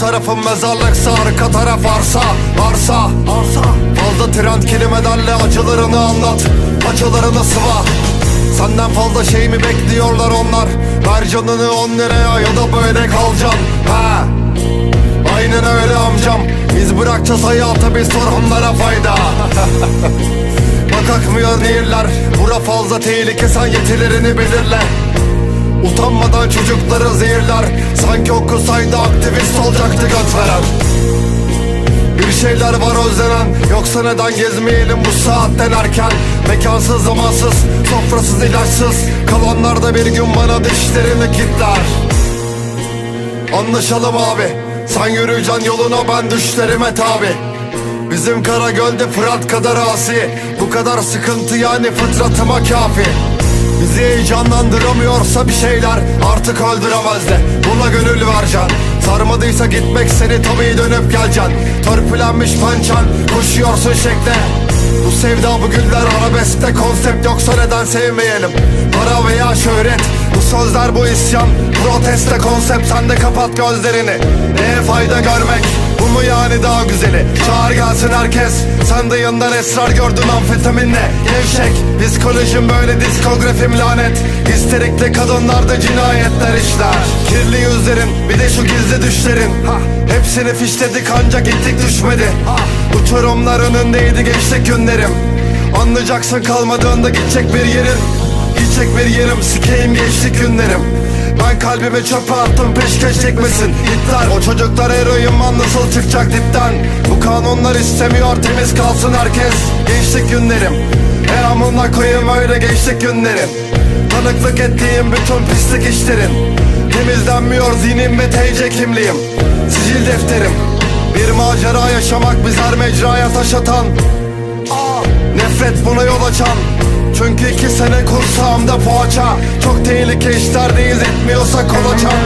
tarafım mezarlıksa arka taraf arsa Arsa. Arsa Fazla trend kelimelerle acılarını anlat Acılarını sıva. Senden fazla şey mi bekliyorlar onlar? Ver canını on liraya ya da böyle kalacaksın Ha. Aynen öyle amcam. Biz bırakacağız hayata biz sorunlara fayda. Bak akmıyor nehirler. Bura fazla tehlike sen yetilerini belirle Utanmadan çocukları zehirler. Sanki okusaydı aktivist olacaktı göt veren bir şeyler var özlenen. Yoksa neden gezmeyelim bu saatten erken Mekansız zamansız Sofrasız ilaçsız. Kalanlar da bir gün bana dişlerini kitler. Anlaşalım abi. Sen yürüyeceksin yoluna ben düşlerime tabi. Bizim Karagöl'de Fırat kadar asi. Bu kadar sıkıntı yani fıtratıma kafi Bizi heyecanlandıramıyorsa bir şeyler Artık öldüremez de. Buna gönül vereceksin Sarmadıysa gitmek seni tabii dönüp geleceksin. Törpülenmiş pençen Koşuyorsun şekle. Bu sevda bu güller arabeskte konsept yoksa neden sevmeyelim? Para veya şöhret Bu sözler bu isyan. Proteste konsept sen de kapat gözlerini. Neye fayda görmek? Bu mu yani daha güzeli? Çağır gelsin herkes. Sen de yanından esrar gördün amfetaminle. Gevşek Psikolojim böyle diskografim lanet. Histerikli kadınlarda cinayetler işler Kirli yüzlerin bir de şu gizli düşlerin ha, Hepsini fişledik ancak gittik düşmedi. Ha, Uçurumlar önündeydi gençlik günlerim. Anlayacaksın kalmadığında gidecek bir yerin Gidecek bir yerim. Sikeyim geçtik günlerim. Ben kalbime çöpe attım peşkeş çekmesin. İtler o çocuklar eroyum nasıl çıkacak dipten. Bu kanunlar istemiyor temiz kalsın herkes. Gençlik günlerim E amına koyayım öyle gençlik günlerim Tanıklık ettiğim bütün pislik işlerin. Temizlenmiyor zihnim ve TC kimliğim. Sicil defterim. Bir macera yaşamak bizler mecraya taş atan. Aa, Nefret buna yol açan. Çünkü iki sene kursağımda poğaça. Çok tehlike işlerdeyiz etmiyorsa kolaçan